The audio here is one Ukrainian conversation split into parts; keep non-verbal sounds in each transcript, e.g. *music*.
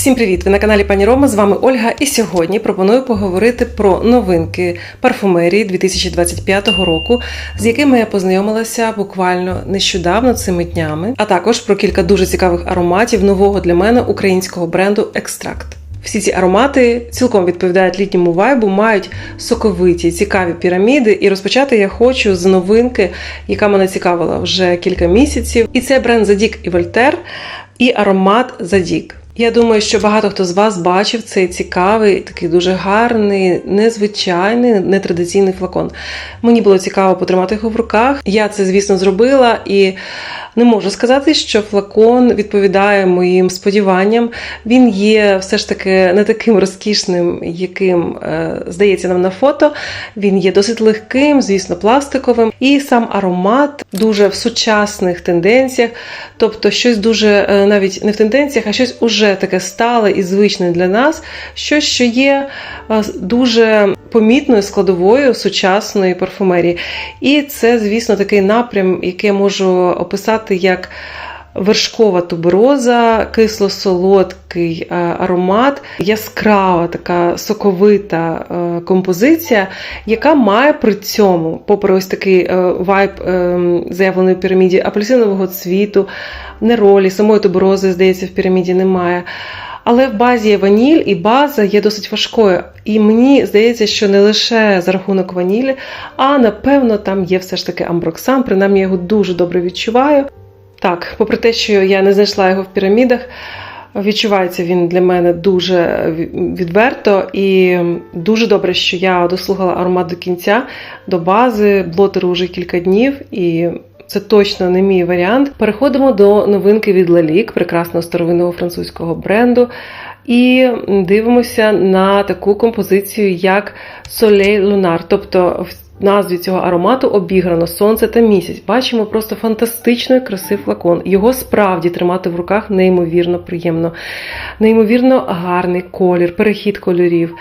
Всім привіт! Ви на каналі Пані Рома. З вами Ольга. І сьогодні пропоную поговорити про новинки парфумерії 2025 року, з якими я познайомилася буквально нещодавно цими днями, а також про кілька дуже цікавих ароматів нового для мене українського бренду Екстракт. Всі ці аромати цілком відповідають літньому вайбу, мають соковиті, цікаві піраміди. І розпочати я хочу з новинки, яка мене цікавила вже кілька місяців. І це бренд Задік і Вольтер і аромат Задік. Я думаю, що багато хто з вас бачив цей цікавий, такий дуже гарний, незвичайний, нетрадиційний флакон. Мені було цікаво потримати його в руках. Я це, звісно, зробила і не можу сказати, що флакон відповідає моїм сподіванням. Він є все ж таки не таким розкішним, яким е, здається нам на фото. Він є досить легким, звісно, пластиковим. І сам аромат дуже в сучасних тенденціях, тобто щось дуже е, навіть не в тенденціях, а щось уже таке стале і звичне для нас, щось, що є е, дуже помітною складовою сучасної парфумерії. І це, звісно, такий напрям, який я можу описати як. Вершкова тубероза, кисло-солодкий е, аромат, яскрава така соковита е, композиція, яка має при цьому, попри ось такий е, вайб заявлений в піраміді апельсинового цвіту, неролі, самої туберози, здається, в піраміді немає. Але в базі є ваніль, і база є досить важкою. І мені здається, що не лише за рахунок ванілі, а напевно там є все ж таки амброксан. Принаймні я його дуже добре відчуваю. Так, попри те, що я не знайшла його в пірамідах, відчувається він для мене дуже відверто і дуже добре, що я дослухала аромат до кінця, до бази, блотеру вже кілька днів і. Це точно не мій варіант. Переходимо до новинки від Лалік, прекрасного старовинного французького бренду. І дивимося на таку композицію, як Soleil Lunar. Тобто назві цього аромату обіграно сонце та місяць. Бачимо просто фантастичний красив флакон. Його справді тримати в руках неймовірно приємно, неймовірно гарний колір, перехід кольорів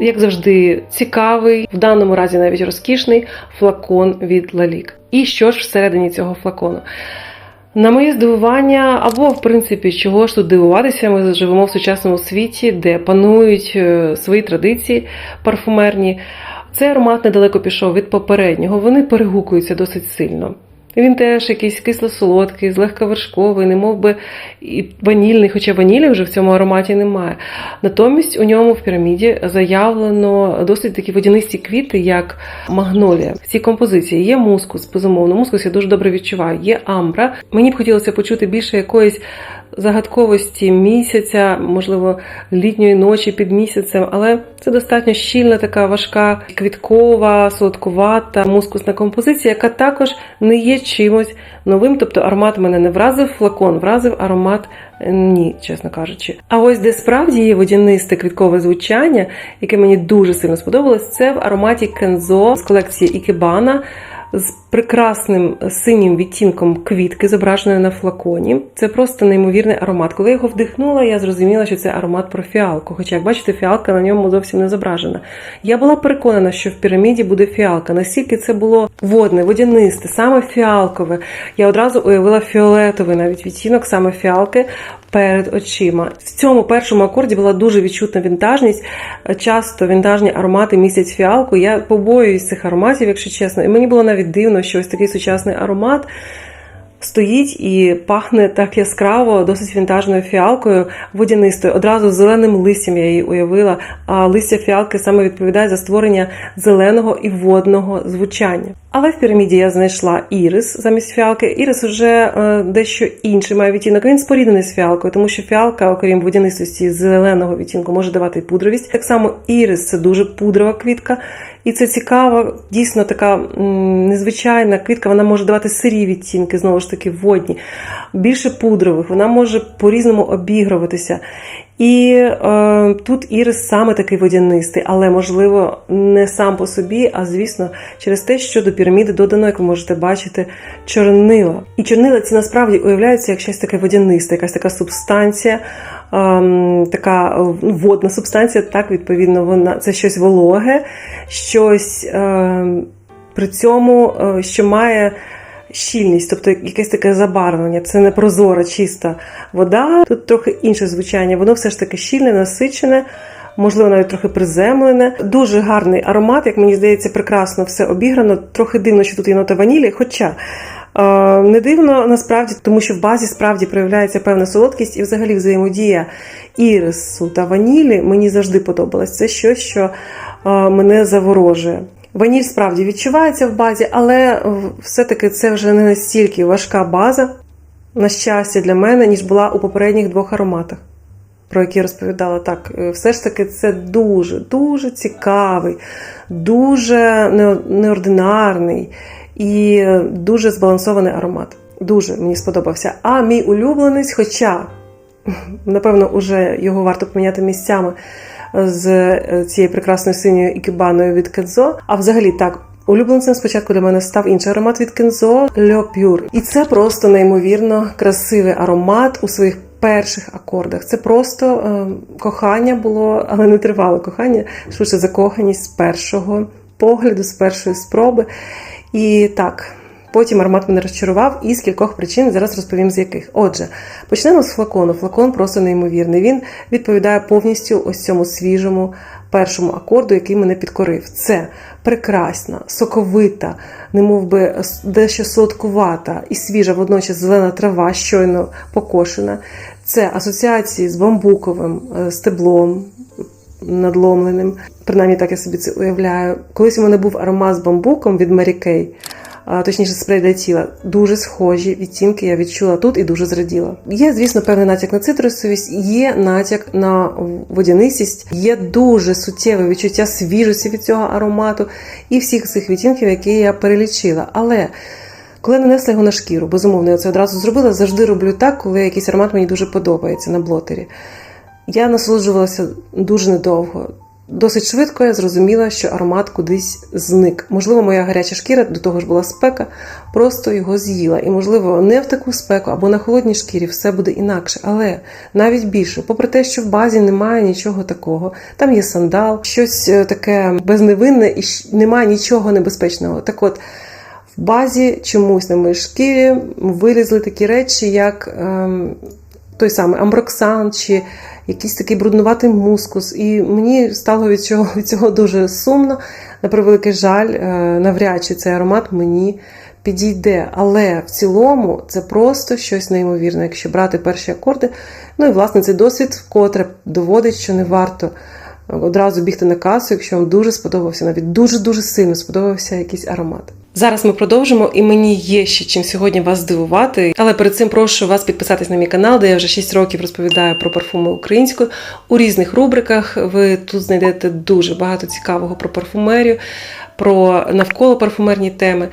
як завжди, цікавий, в даному разі навіть розкішний флакон від Лалік. І що ж всередині цього флакону? На моє здивування, або, в принципі, чого ж тут дивуватися, ми живемо в сучасному світі, де панують е, свої традиції парфумерні. Цей аромат недалеко пішов від попереднього, вони перегукуються досить сильно. Він теж якийсь кисло-солодкий, злегкавершковий, не мов би і ванільний, хоча ванілі вже в цьому ароматі немає. Натомість у ньому в піраміді заявлено досить такі водянисті квіти, як магнолія. В цій композиції є мускус, безумовно, мускус я дуже добре відчуваю, є амбра. Мені б хотілося почути більше якоїсь загадковості місяця, можливо, літньої ночі під місяцем, але це достатньо щільна, така важка, квіткова, солодкувата, мускусна композиція, яка також не є чимось новим. Тобто аромат мене не вразив, флакон вразив аромат. Ні, чесно кажучи. А ось де справді є водянисте квіткове звучання, яке мені дуже сильно сподобалось, це в ароматі Кензо з колекції Ікебана з прекрасним синім відтінком квітки, зображеної на флаконі. Це просто неймовірний аромат. Коли я його вдихнула, я зрозуміла, що це аромат про фіалку. Хоча, як бачите, фіалка на ньому зовсім не зображена. Я була переконана, що в піраміді буде фіалка. Настільки це було водне, водянисте, саме фіалкове. Я одразу уявила фіолетовий навіть відтінок, саме фіалки перед очима. В цьому першому акорді була дуже відчутна вінтажність. Часто вінтажні аромати місяць фіалку. Я побоююсь цих ароматів, якщо чесно. І мені було навіть дивно, що ось такий сучасний аромат. Стоїть і пахне так яскраво, досить вінтажною фіалкою, водянистою. Одразу зеленим листям я її уявила. А листя фіалки саме відповідає за створення зеленого і водного звучання. Але в піраміді я знайшла ірис замість фіалки. Ірис вже е, дещо інший має відтінок. Він споріднений з фіалкою, тому що фіалка, окрім водянистості зеленого відтінку, може давати пудровість. Так само ірис це дуже пудрова квітка. І це цікава, дійсно така незвичайна квітка. Вона може давати сирі відтінки, знову ж таки, водні, більше пудрових. Вона може по-різному обігруватися. І е, тут ірис саме такий водянистий, але, можливо, не сам по собі, а звісно, через те, що до піраміди додано, як ви можете бачити, чорнила. І чорнила це насправді уявляється як щось таке водянисте, якась така субстанція, е, така ну, водна субстанція, так, відповідно, вона це щось вологе, щось е, при цьому, е, що має щільність, тобто якесь таке забарвлення. Це не прозора, чиста вода. Тут трохи інше звучання. Воно все ж таки щільне, насичене. Можливо, навіть трохи приземлене. Дуже гарний аромат, як мені здається, прекрасно все обіграно. Трохи дивно, що тут є нота ванілі. Хоча е, не дивно насправді, тому що в базі справді проявляється певна солодкість і взагалі взаємодія ірису та ванілі мені завжди подобалось. Це щось, що е, мене заворожує. Ваніль справді відчувається в базі, але все-таки це вже не настільки важка база, на щастя, для мене, ніж була у попередніх двох ароматах про які розповідала, так, е, все ж таки це дуже, дуже цікавий, дуже неординарний і дуже збалансований аромат. Дуже мені сподобався. А мій улюбленець, хоча, *laughs* напевно, уже його варто поміняти місцями з е, цією прекрасною синьою ікібаною від Кензо. А взагалі так. Улюбленцем спочатку для мене став інший аромат від Кензо Pure. І це просто неймовірно красивий аромат у своїх перших акордах. Це просто е, кохання було, але не тривале кохання, швидше закоханість з першого погляду, з першої спроби. І так. Потім аромат мене розчарував і з кількох причин зараз розповім з яких. Отже, почнемо з флакону. Флакон просто неймовірний. Він відповідає повністю ось цьому свіжому першому акорду, який мене підкорив. Це прекрасна, соковита, немов би дещо солодкувата і свіжа, водночас зелена трава, щойно покошена. Це асоціації з бамбуковим е, стеблом. Надломленим, принаймні так я собі це уявляю. Колись у мене був аромат з бамбуком від Kay, точніше спрей для тіла. Дуже схожі відтінки я відчула тут і дуже зраділа. Є, звісно, певний натяк на цитрусовість, є натяк на водянистість, є дуже суттєве відчуття свіжості від цього аромату і всіх цих відтінків, які я перелічила. Але коли нанесла його на шкіру, безумовно, я це одразу зробила. Завжди роблю так, коли якийсь аромат мені дуже подобається на блотері. Я насолоджувалася дуже недовго. Досить швидко я зрозуміла, що аромат кудись зник. Можливо, моя гаряча шкіра, до того ж була спека, просто його з'їла. І, можливо, не в таку спеку або на холодній шкірі все буде інакше. Але навіть більше, попри те, що в базі немає нічого такого, там є сандал, щось е, таке безневинне і немає нічого небезпечного. Так от. В базі чомусь на моїй шкірі вилізли такі речі, як ем, той самий амброксан чи якийсь такий бруднуватий мускус. І мені стало від цього, від цього дуже сумно. На превеликий жаль, е, навряд чи цей аромат мені підійде. Але в цілому це просто щось неймовірне, якщо брати перші акорди. Ну і власне цей досвід вкотре доводить, що не варто. Одразу бігти на касу, якщо вам дуже сподобався, навіть дуже-дуже сильно сподобався якийсь аромат. Зараз ми продовжимо, і мені є ще чим сьогодні вас здивувати. Але перед цим прошу вас підписатись на мій канал, де я вже 6 років розповідаю про парфуми українською у різних рубриках. Ви тут знайдете дуже багато цікавого про парфумерію, про навколо парфумерні теми.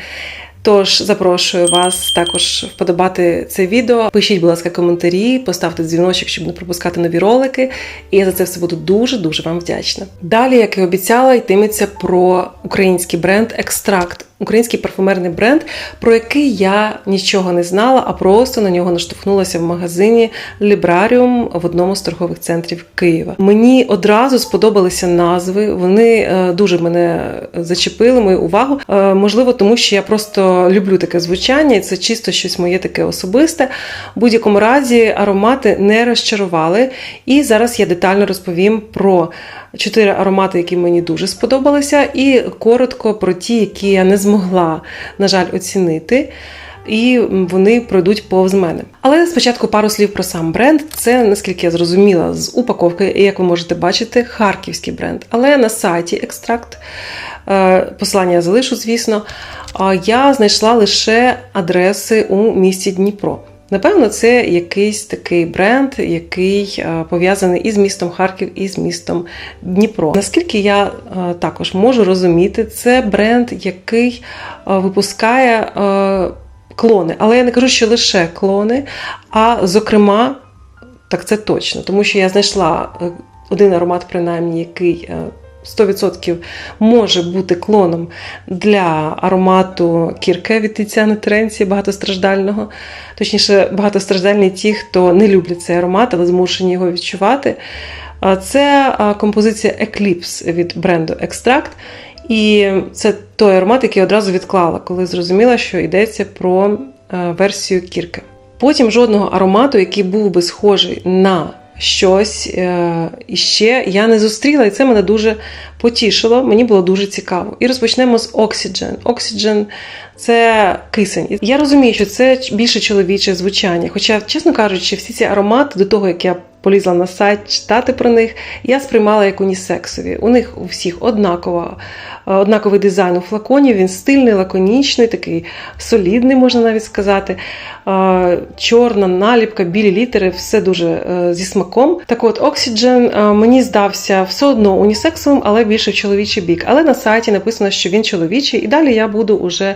Тож запрошую вас також вподобати це відео. Пишіть, будь ласка, коментарі, поставте дзвіночок, щоб не пропускати нові ролики. І я за це все буду дуже-дуже вам вдячна. Далі, як і обіцяла, йтиметься про український бренд Екстракт український парфумерний бренд, про який я нічого не знала, а просто на нього наштовхнулася в магазині Librarium в одному з торгових центрів Києва. Мені одразу сподобалися назви, вони е, дуже мене зачепили мою увагу. Е, можливо, тому що я просто люблю таке звучання, і це чисто щось моє таке особисте. В будь-якому разі аромати не розчарували. І зараз я детально розповім про чотири аромати, які мені дуже сподобалися, і коротко про ті, які я не змогла, на жаль, оцінити. І вони пройдуть повз мене. Але спочатку пару слів про сам бренд. Це, наскільки я зрозуміла, з упаковки, як ви можете бачити, харківський бренд. Але на сайті екстракт, е, посилання я залишу, звісно, я знайшла лише адреси у місті Дніпро. Напевно, це якийсь такий бренд, який е, пов'язаний із містом Харків і з містом Дніпро. Наскільки я е, також можу розуміти, це бренд, який е, випускає клони. Але я не кажу, що лише клони, а зокрема, так це точно, тому що я знайшла один аромат, принаймні, який 100% може бути клоном для аромату кірке від Тетяни Тренці, багатостраждального. Точніше, багатостраждальні ті, хто не люблять цей аромат, але змушені його відчувати. Це композиція Eclipse від бренду Extract. І це той аромат, який я одразу відклала, коли зрозуміла, що йдеться про е, версію кірки. Потім жодного аромату, який був би схожий на щось е, іще, я не зустріла, і це мене дуже потішило. Мені було дуже цікаво. І розпочнемо з Oxygen. Oxygen – це кисень. Я розумію, що це більше чоловіче звучання. Хоча, чесно кажучи, всі ці аромати до того, як я полізла на сайт читати про них, я сприймала як унісексові. У них у всіх однаково, е, однаковий дизайн у флаконі, він стильний, лаконічний, такий солідний, можна навіть сказати. Е, Чорна наліпка, білі літери, все дуже е, зі смаком. Так от, Oxygen мені здався все одно унісексовим, але більше в чоловічий бік. Але на сайті написано, що він чоловічий, і далі я буду уже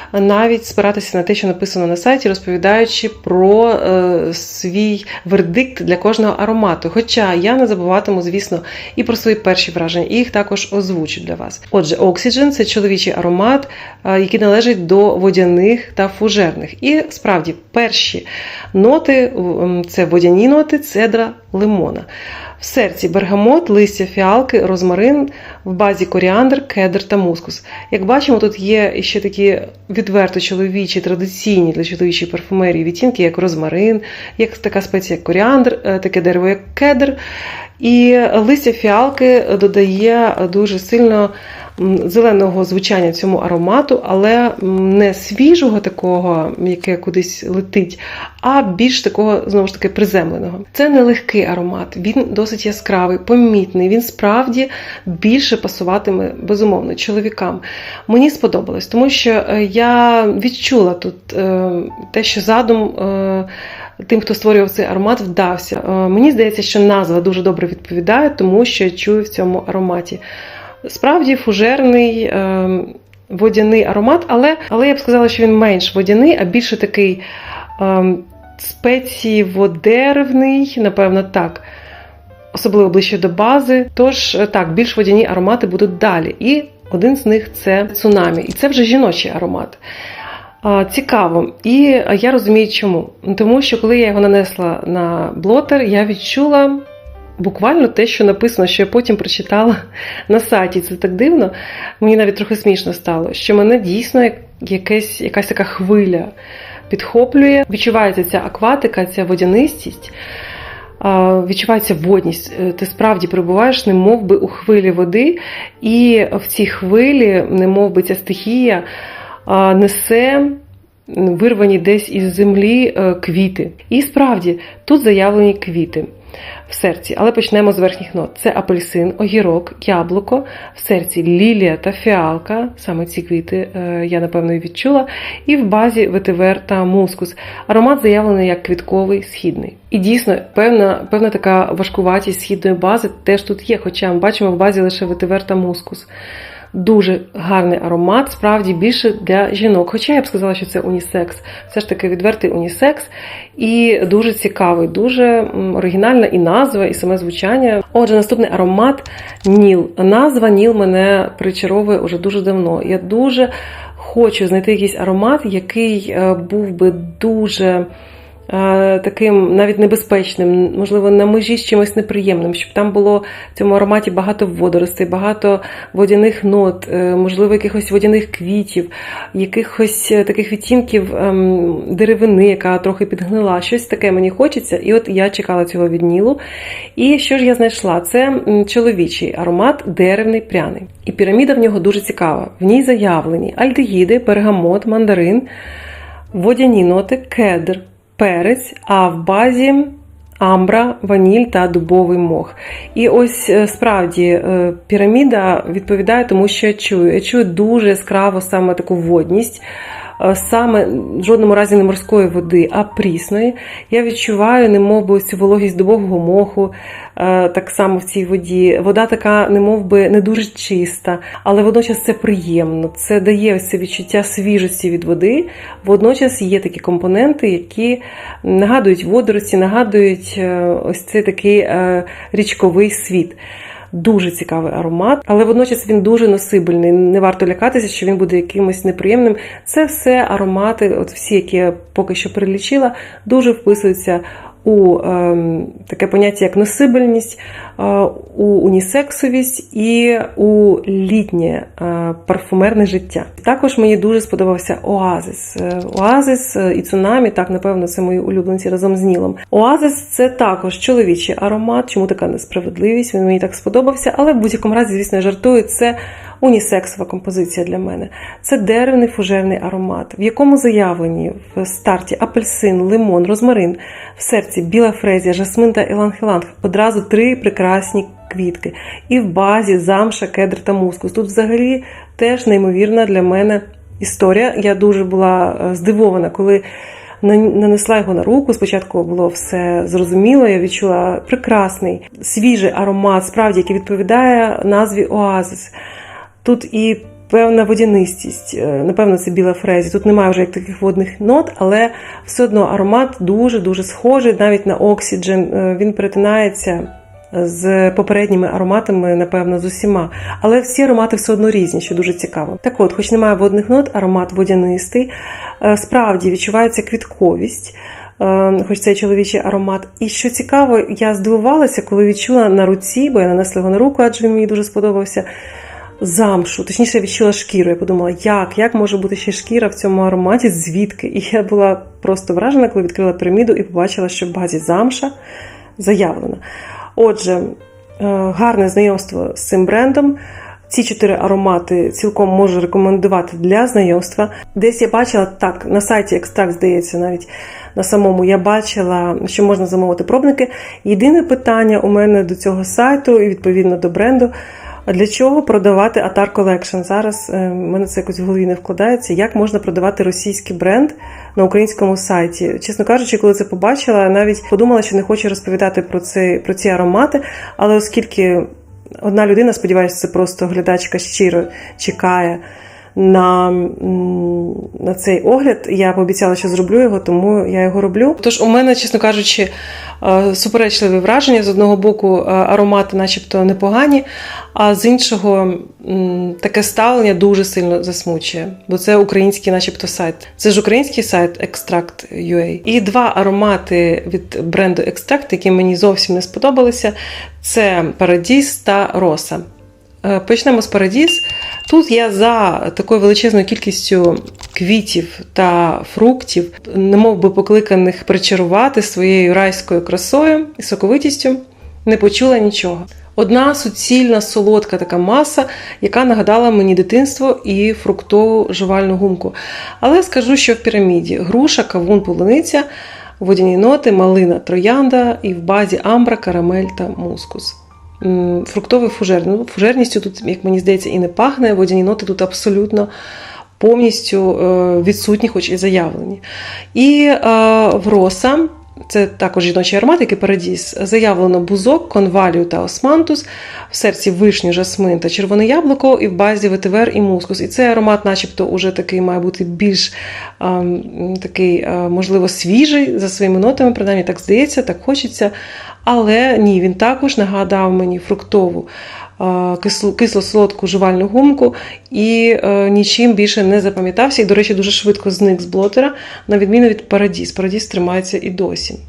навіть спиратися на те, що написано на сайті, розповідаючи про е, свій вердикт для кожного аромату. Хоча я не забуватиму, звісно, і про свої перші враження, і їх також озвучу для вас. Отже, Oxygen – це чоловічий аромат, е, який належить до водяних та фужерних. І справді перші ноти це водяні ноти, цедра лимона. В серці бергамот, листя фіалки, розмарин, в базі коріандр, кедр та мускус. Як бачимо, тут є ще такі відверто чоловічі, традиційні для чоловічої парфумерії відтінки, як розмарин, як така спеція, як коріандр, е, таке дерево, як кедр. І листя фіалки додає дуже сильно зеленого звучання цьому аромату, але не свіжого такого, яке кудись летить, а більш такого, знову ж таки, приземленого. Це не легкий аромат, він досить яскравий, помітний. Він справді більше пасуватиме, безумовно, чоловікам. Мені сподобалось, тому що е, я відчула тут е, те, що задум. е, Тим, хто створював цей аромат, вдався. Мені здається, що назва дуже добре відповідає, тому що я чую в цьому ароматі. Справді фужерний е, водяний аромат, але, але я б сказала, що він менш водяний, а більше такий е, спецієводеревний, напевно, так. Особливо ближче до бази. Тож, е, так, більш водяні аромати будуть далі. І один з них це цунамі. І це вже жіночий аромат. Цікаво, і я розумію, чому. Тому що коли я його нанесла на блотер, я відчула буквально те, що написано, що я потім прочитала на сайті. Це так дивно. Мені навіть трохи смішно стало, що мене дійсно як- якась, якась така хвиля підхоплює. Відчувається ця акватика, ця водянистість. Відчувається водність. Е, Ти справді перебуваєш, не мов би у хвилі води, і в цій хвилі, не мов би ця стихія, несе вирвані десь із землі е, квіти. І справді тут заявлені квіти в серці, але почнемо з верхніх нот. Це апельсин, огірок, яблуко, в серці лілія та фіалка. Саме ці квіти е, я напевно відчула. І в базі ветивер та мускус. Аромат заявлений як квітковий східний. І дійсно, певна, певна така важкуватість східної бази теж тут є, хоча ми бачимо в базі лише ветивер та мускус. Дуже гарний аромат, справді більше для жінок. Хоча я б сказала, що це унісекс. Все ж таки відвертий унісекс і дуже цікавий, дуже оригінальна і назва, і саме звучання. Отже, наступний аромат Ніл. Назва Ніл мене причаровує уже дуже давно. Я дуже хочу знайти якийсь аромат, який е, був би дуже таким навіть небезпечним, можливо, на межі з чимось неприємним, щоб там було в цьому ароматі багато водоростей, багато водяних нот, е, можливо, якихось водяних квітів, якихось е, таких відтінків ем, деревини, яка трохи підгнила. Щось таке мені хочеться. І от я чекала цього від Нілу. І що ж я знайшла? Це чоловічий аромат деревний пряний. І піраміда в нього дуже цікава. В ній заявлені альдегіди, пергамот, мандарин, водяні ноти, кедр, перець, а в базі амбра, ваніль та дубовий мох. І ось е, справді е, піраміда відповідає тому, що я чую. Я чую дуже яскраво саме таку водність. Е, Саме в жодному разі не морської води, а прісної. Я відчуваю, немов би цю вологість дубового моху, е, так само в цій воді. Вода така, немов би не дуже чиста, але водночас це приємно. Це дає ось це відчуття свіжості від води. Водночас є такі компоненти, які нагадують водорості, нагадують е, ось цей такий річковий світ. Дуже цікавий аромат, але водночас він дуже носибельний. Не варто лякатися, що він буде якимось неприємним. Це все аромати, от всі, які я поки що перелічила, дуже вписуються у ем, таке поняття як носибельність, е, у унісексовість і у літнє е, парфумерне життя. Також мені дуже сподобався Оазис. Е, Оазис і цунамі, так напевно, це мої улюбленці разом з Нілом. Оазис це також чоловічий аромат. Чому така несправедливість? Він мені так сподобався, але в будь-якому разі, звісно, жартую. Це унісексова композиція для мене. Це деревний фужерний аромат, в якому заявлені в старті апельсин, лимон, розмарин, в серці біла фрезія, жасмин та еланг-еланг. Одразу три прекрасні квітки. І в базі замша, кедр та мускус. Тут взагалі теж неймовірна для мене історія. Я дуже була е, здивована, коли нанесла його на руку. Спочатку було все зрозуміло. Я відчула прекрасний свіжий аромат, справді який відповідає назві Оазис. Тут і певна водянистість, е, напевно, це біла фрезі. Тут немає вже як таких водних нот, але все одно аромат дуже-дуже схожий, навіть на Oxygen. Він перетинається з попередніми ароматами, напевно, з усіма. Але всі аромати все одно різні, що дуже цікаво. Так от, хоч немає водних нот, аромат водянистий, е, справді відчувається квітковість. е, Хоч це чоловічий аромат. І що цікаво, я здивувалася, коли відчула на руці, бо я нанесла його на руку, адже він мені дуже сподобався замшу, точніше я відчула шкіру. Я подумала, як як може бути ще шкіра в цьому ароматі, звідки? І я була просто вражена, коли відкрила піраміду і побачила, що в базі замша заявлена. Отже, е, гарне знайомство з цим брендом. Ці чотири аромати цілком можу рекомендувати для знайомства. Десь я бачила так, на сайті Екстракт, здається, навіть на самому я бачила, що можна замовити пробники. Єдине питання у мене до цього сайту і відповідно до бренду. А для чого продавати Atar Collection? Зараз е, мене це якось в голові не вкладається. Як можна продавати російський бренд на українському сайті? Чесно кажучи, коли це побачила, навіть подумала, що не хочу розповідати про це про ці аромати. Але оскільки одна людина, сподіваюся, це просто глядачка щиро чекає на на цей огляд. Я пообіцяла, що зроблю його, тому я його роблю. Тож у мене, чесно кажучи, е, суперечливі враження з одного боку, е, аромати, начебто, непогані, а з іншого таке ставлення дуже сильно засмучує, бо це український, начебто, сайт. Це ж український сайт Extract.ua. І два аромати від бренду Extract, які мені зовсім не сподобалися, це Парадіс та Роса. Е, почнемо з Парадіс. Тут я за такою величезною кількістю квітів та фруктів, немов би покликаних причарувати своєю райською красою і соковитістю, не почула нічого. Одна суцільна солодка така маса, яка нагадала мені дитинство і фруктову жувальну гумку. Але скажу, що в піраміді груша, кавун, полуниця, водяні ноти, малина, троянда і в базі амбра, карамель та мускус фруктовий фужер. Ну, Фужерністю тут, як мені здається, і не пахне. Водяні ноти тут абсолютно повністю е, відсутні, хоч і заявлені. І е, в роса. Це також жіночий аромат, який парадіс. Заявлено бузок, конвалію та османтус, в серці вишню, жасмин та червоне яблуко, і в базі ветивер і мускус. І цей аромат, начебто, уже такий має бути більш а, такий, а, можливо, свіжий за своїми нотами, принаймні так здається, так хочеться. Але ні, він також нагадав мені фруктову кисло-солодку жувальну гумку і е, нічим більше не запам'ятався. І, до речі, дуже швидко зник з блотера, на відміну від Парадіс. Парадіс тримається і досі.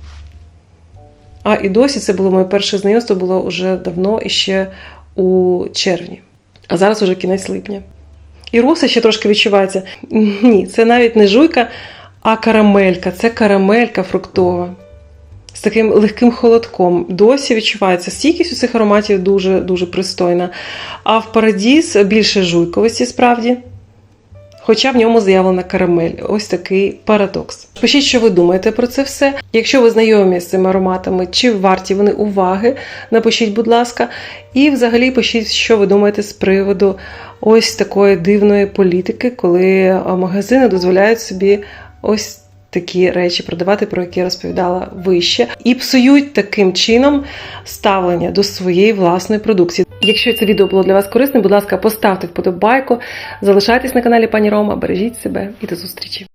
А і досі це було моє перше знайомство, було вже давно і ще у червні. А зараз уже кінець липня. І роса ще трошки відчувається. Ні, це навіть не жуйка, а карамелька. Це карамелька фруктова з таким легким холодком. Досі відчувається стійкість у цих ароматів дуже дуже пристойна. А в Парадіс більше жуйковості справді. Хоча в ньому заявлена карамель. Ось такий парадокс. Пишіть, що ви думаєте про це все. Якщо ви знайомі з цими ароматами, чи варті вони уваги, напишіть, будь ласка. І взагалі пишіть, що ви думаєте з приводу ось такої дивної політики, коли магазини дозволяють собі ось такі речі продавати, про які я розповідала вище, і псують таким чином ставлення до своєї власної продукції. Якщо це відео було для вас корисним, будь ласка, поставте вподобайку, залишайтесь на каналі Пані Рома, бережіть себе і до зустрічі!